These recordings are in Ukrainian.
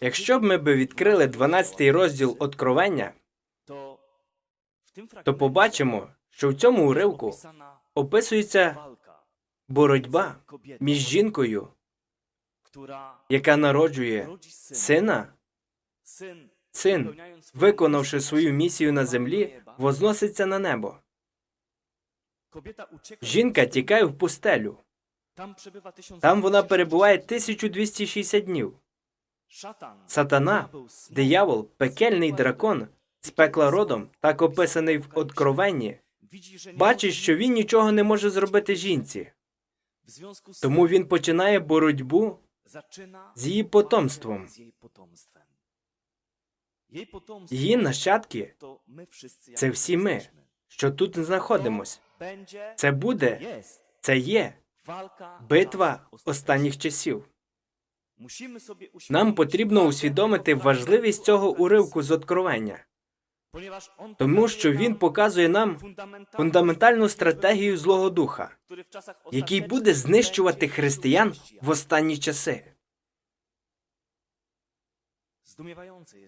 Якщо б ми би відкрили 12 розділ Откровення, то побачимо, що в цьому уривку описується боротьба між жінкою, яка народжує сина, син, виконавши свою місію на землі, возноситься на небо. Жінка тікає в пустелю. Там вона перебуває 1260 днів. Сатана, диявол, пекельний дракон, з пекла родом, так описаний в Откровенні, бачить, що він нічого не може зробити жінці. Тому він починає боротьбу з її потомством. Її нащадки це всі ми, що тут знаходимось. Це буде, це є битва останніх часів. Нам потрібно усвідомити важливість цього уривку з Откровення, тому що він показує нам фундаментальну стратегію Злого Духа, який буде знищувати християн в останні часи.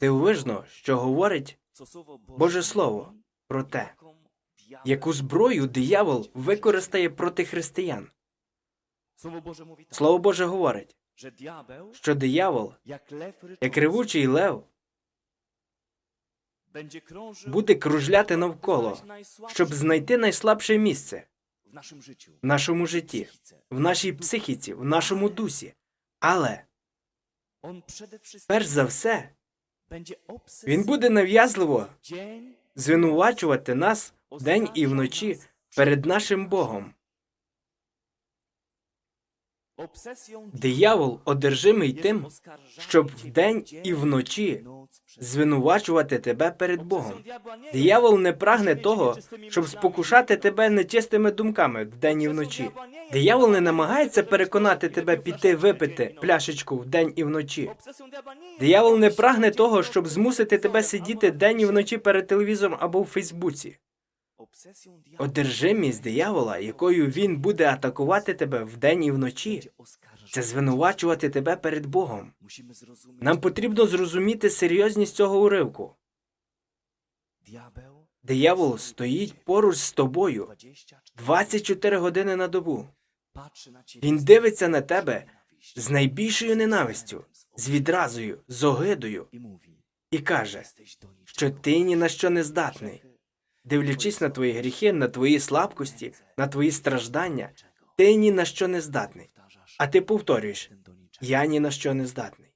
Дивовижно, що говорить Боже Слово про те, яку зброю диявол використає проти християн. Слово Боже говорить, що диявол, як ревучий лев, буде кружляти навколо, щоб знайти найслабше місце в нашому житті, в нашій психіці, в нашому дусі. Але перш за все, він буде нав'язливо звинувачувати нас день і вночі перед нашим Богом. Диявол одержимий тим, щоб вдень і вночі звинувачувати тебе перед Богом. Диявол не прагне того, щоб спокушати тебе нечистими думками вдень і вночі. Диявол не намагається переконати тебе піти випити пляшечку вдень і вночі. Диявол не прагне того, щоб змусити тебе сидіти день і вночі перед телевізором або в Фейсбуці. Одержимість диявола, якою він буде атакувати тебе вдень і вночі, це звинувачувати тебе перед Богом. Нам потрібно зрозуміти серйозність цього уривку. Диявол стоїть поруч з тобою 24 години на добу. Він дивиться на тебе з найбільшою ненавистю, з відразою, з огидою. І каже, що ти ні на що не здатний. Дивлячись на твої гріхи, на твої слабкості, на твої страждання, ти ні на що не здатний. А ти повторюєш я ні на що не здатний.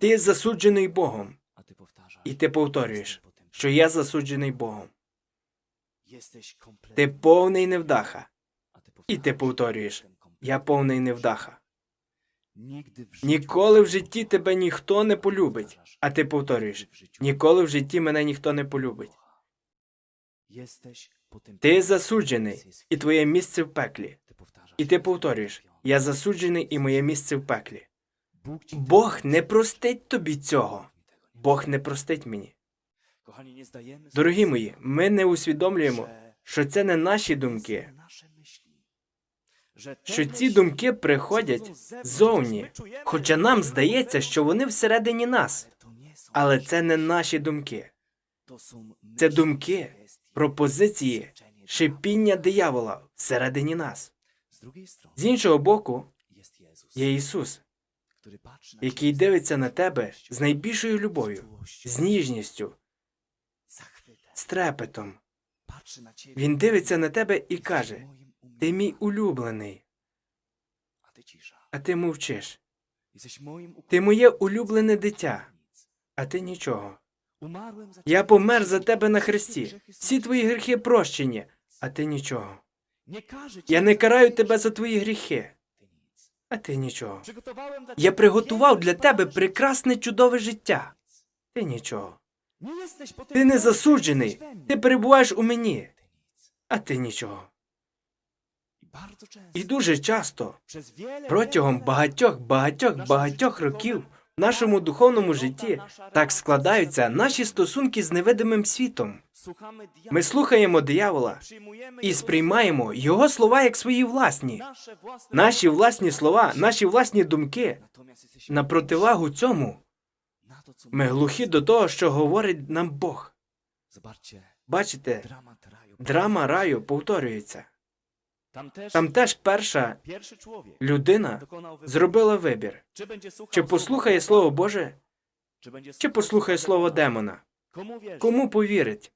Ти засуджений Богом, і ти повторюєш, що я засуджений Богом. Ти повний невдаха, і ти повторюєш, я повний невдаха. Ніколи в житті тебе ніхто не полюбить, а ти повторюєш, ніколи в житті мене ніхто не полюбить. Ти засуджений, і твоє місце в пеклі. І ти повторюєш, я засуджений, і моє місце в пеклі. Бог не простить тобі цього. Бог не простить мені. Дорогі мої, ми не усвідомлюємо, що це не наші думки, що ці думки приходять ззовні, хоча нам здається, що вони всередині нас. Але це не наші думки. Це думки, пропозиції, шипіння диявола всередині нас. З іншого боку, є Ісус, який дивиться на тебе з найбільшою любов'ю, з ніжністю, з трепетом. Він дивиться на тебе і каже: Ти мій улюблений, а ти мовчиш. Ти моє улюблене дитя, а ти нічого. Я помер за тебе на хресті. Всі твої гріхи прощені, а ти нічого. Я не караю тебе за твої гріхи, а ти нічого. Я приготував для тебе прекрасне чудове життя. Ти нічого. Ти не засуджений, ти перебуваєш у мені, а ти нічого. І дуже часто протягом багатьох, багатьох, багатьох років Нашому духовному житті так складаються наші стосунки з невидимим світом. Ми слухаємо диявола і сприймаємо його слова як свої власні. Наші власні слова, наші власні думки. На противагу цьому ми глухі до того, що говорить нам Бог. Бачите, драма раю повторюється. Там теж перша людина зробила вибір: чи послухає Слово Боже, чи послухає Слово демона. Кому повірить?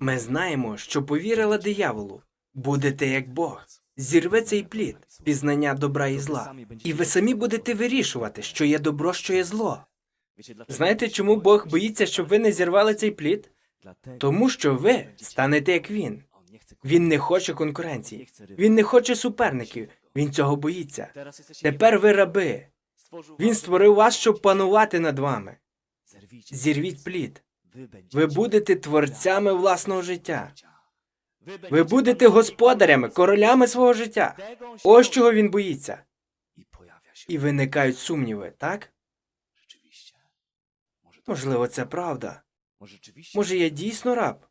Ми знаємо, що повірила дияволу. Будете як Бог. Зірве цей плід, пізнання добра і зла. І ви самі будете вирішувати, що є добро, що є зло. Знаєте, чому Бог боїться, щоб ви не зірвали цей плід? Тому що ви станете як він. Він не хоче конкуренції, він не хоче суперників, він цього боїться. Тепер ви раби. Він створив вас, щоб панувати над вами. Зірвіть плід. Ви будете творцями власного життя. Ви будете господарями, королями свого життя. Ось чого він боїться. І виникають сумніви, так? Можливо, це правда. Може, я дійсно раб?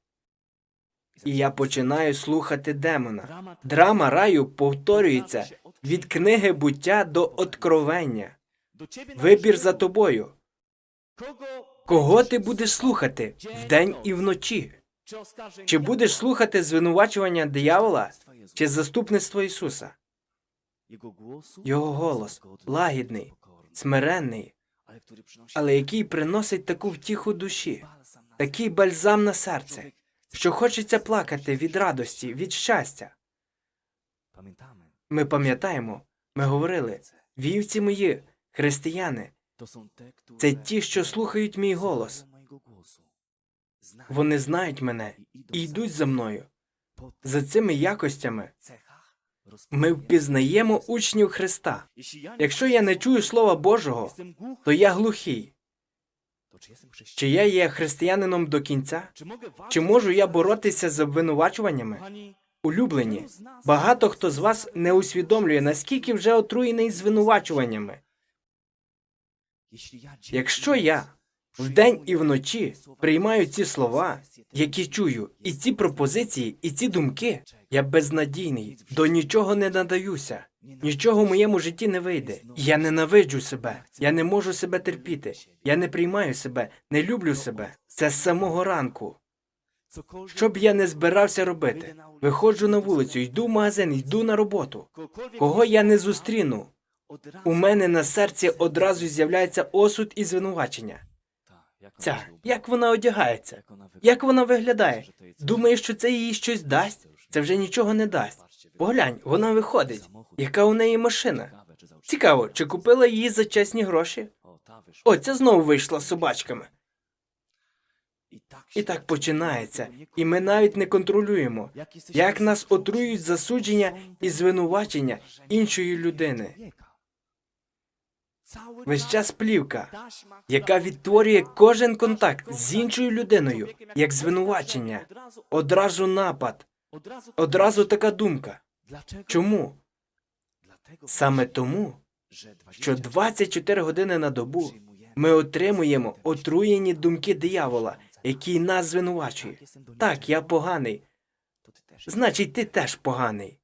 І я починаю слухати демона. Драма раю повторюється від книги буття до откровення. Вибір за тобою. Кого ти будеш слухати вдень і вночі? Чи будеш слухати звинувачування диявола чи заступництво Ісуса? Його голос лагідний, смиренний, але який приносить таку втіху душі, такий бальзам на серце, що хочеться плакати від радості, від щастя. Ми пам'ятаємо, ми говорили, вівці мої, християни, це ті, що слухають мій голос. Вони знають мене і йдуть за мною. За цими якостями ми впізнаємо учнів Христа. Якщо я не чую Слова Божого, то я глухий. Чи я є християнином до кінця? Чи можу я боротися з обвинувачуваннями? Улюблені, багато хто з вас не усвідомлює, наскільки вже отруєний звинувачуваннями. Якщо я вдень і вночі приймаю ці слова, які чую, і ці пропозиції, і ці думки, я безнадійний, до нічого не надаюся, нічого в моєму житті не вийде. Я ненавиджу себе, я не можу себе терпіти, я не приймаю себе, не люблю себе. Це з самого ранку. Що б я не збирався робити, виходжу на вулицю, йду в магазин, йду на роботу. Кого я не зустріну, у мене на серці одразу з'являється осуд і звинувачення. Ця, як вона одягається, як вона виглядає? Думає, що це їй щось дасть? Це вже нічого не дасть. Поглянь, вона виходить. Яка у неї машина? Цікаво, чи купила її за чесні гроші? О, ця знову вийшла з собачками. І так починається, і ми навіть не контролюємо, як нас отруюють засудження і звинувачення іншої людини. Весь час плівка, яка відтворює кожен контакт з іншою людиною, як звинувачення, одразу напад, одразу така думка. Чому? Саме тому, що 24 години на добу ми отримуємо отруєні думки диявола, який нас звинувачує. Так, я поганий. Значить, ти теж поганий.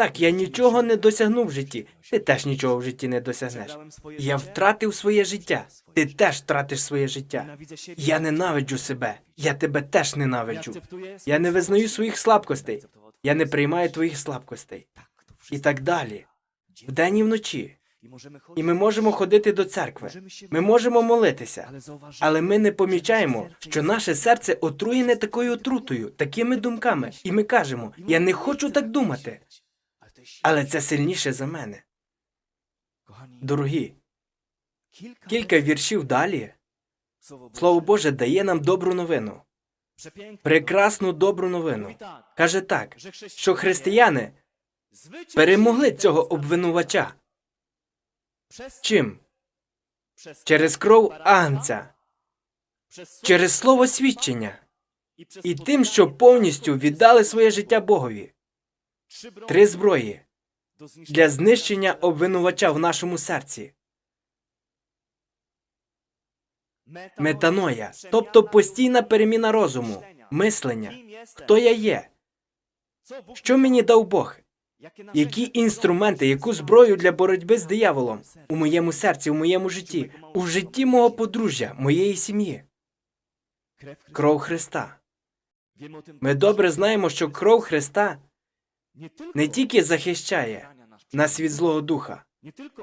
Так, я нічого не досягнув в житті. Ти теж нічого в житті не досягнеш. Я втратив своє життя. Ти теж втратиш своє життя. Я ненавиджу себе. Я тебе теж ненавиджу. Я не визнаю своїх слабкостей. Я не приймаю твоїх слабкостей. І так далі. Вдень і вночі. І ми можемо ходити до церкви. Ми можемо молитися. Але ми не помічаємо, що наше серце отруєне такою отрутою, такими думками. І ми кажемо: я не хочу так думати. Але це сильніше за мене. Дорогі, кілька віршів далі. Слово Боже дає нам добру новину. Прекрасну добру новину. Каже так, що християни перемогли цього обвинувача. Чим? Через кров агнця, через слово свідчення і тим, що повністю віддали своє життя Богові. Три зброї для знищення обвинувача в нашому серці. Метаноя, тобто постійна переміна розуму, мислення. Хто я є? Що мені дав Бог? Які інструменти, яку зброю для боротьби з дияволом у моєму серці, у моєму житті, у житті мого подружжя, моєї сім'ї? Кров Христа. Ми добре знаємо, що кров Христа не тільки захищає нас від Злого Духа,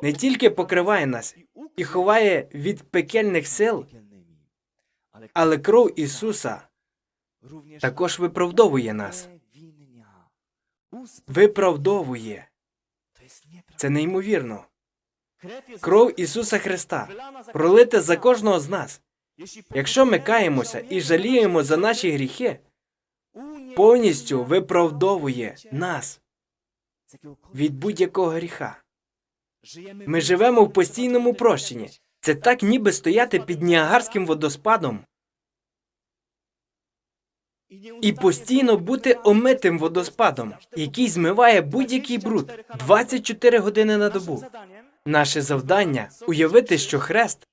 не тільки покриває нас і ховає від пекельних сил, але кров Ісуса також виправдовує нас. Виправдовує. Це неймовірно. Кров Ісуса Христа пролита за кожного з нас. Якщо ми каємося і жаліємо за наші гріхи, повністю виправдовує нас від будь-якого гріха. Ми живемо в постійному прощенні. Це так, ніби стояти під Ніагарським водоспадом і постійно бути омитим водоспадом, який змиває будь-який бруд 24 години на добу. Наше завдання уявити, що хрест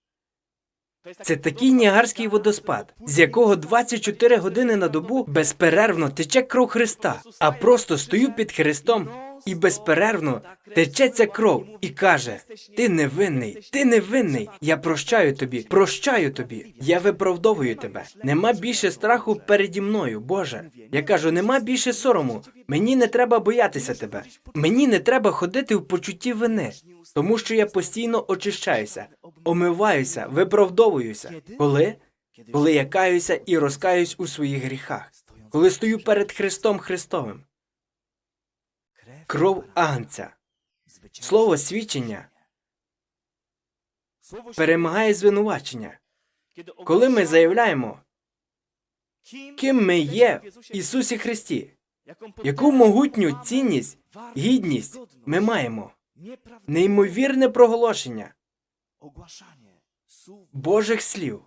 це такий Ніагарський водоспад, з якого 24 години на добу безперервно тече кров Христа, а просто стою під Христом і безперервно тече ця кров і каже: Ти невинний, ти невинний. Я прощаю тобі, прощаю тобі. Я виправдовую тебе. Нема більше страху переді мною, Боже. Я кажу, нема більше сорому. Мені не треба боятися тебе. Мені не треба ходити в почутті вини, тому що я постійно очищаюся, омиваюся, виправдовуюся. Коли? Коли я каюся і розкаюсь у своїх гріхах, коли стою перед Христом Христовим. Кров Агнця. Слово свідчення перемагає звинувачення. Коли ми заявляємо, ким ми є в Ісусі Христі, яку могутню цінність, гідність ми маємо, неймовірне проголошення Божих слів,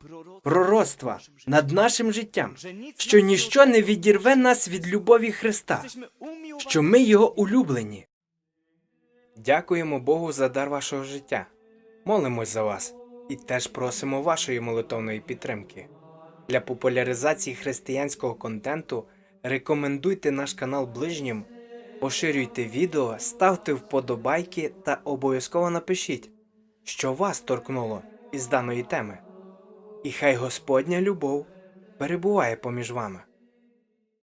пророцтва над нашим життям, що ніщо не відірве нас від любові Христа, що ми його улюблені. Дякуємо Богу за дар вашого життя. Молимось за вас і теж просимо вашої молитовної підтримки. Для популяризації християнського контенту рекомендуйте наш канал ближнім, поширюйте відео, ставте вподобайки та обов'язково напишіть, що вас торкнуло із даної теми. І хай Господня любов перебуває поміж вами.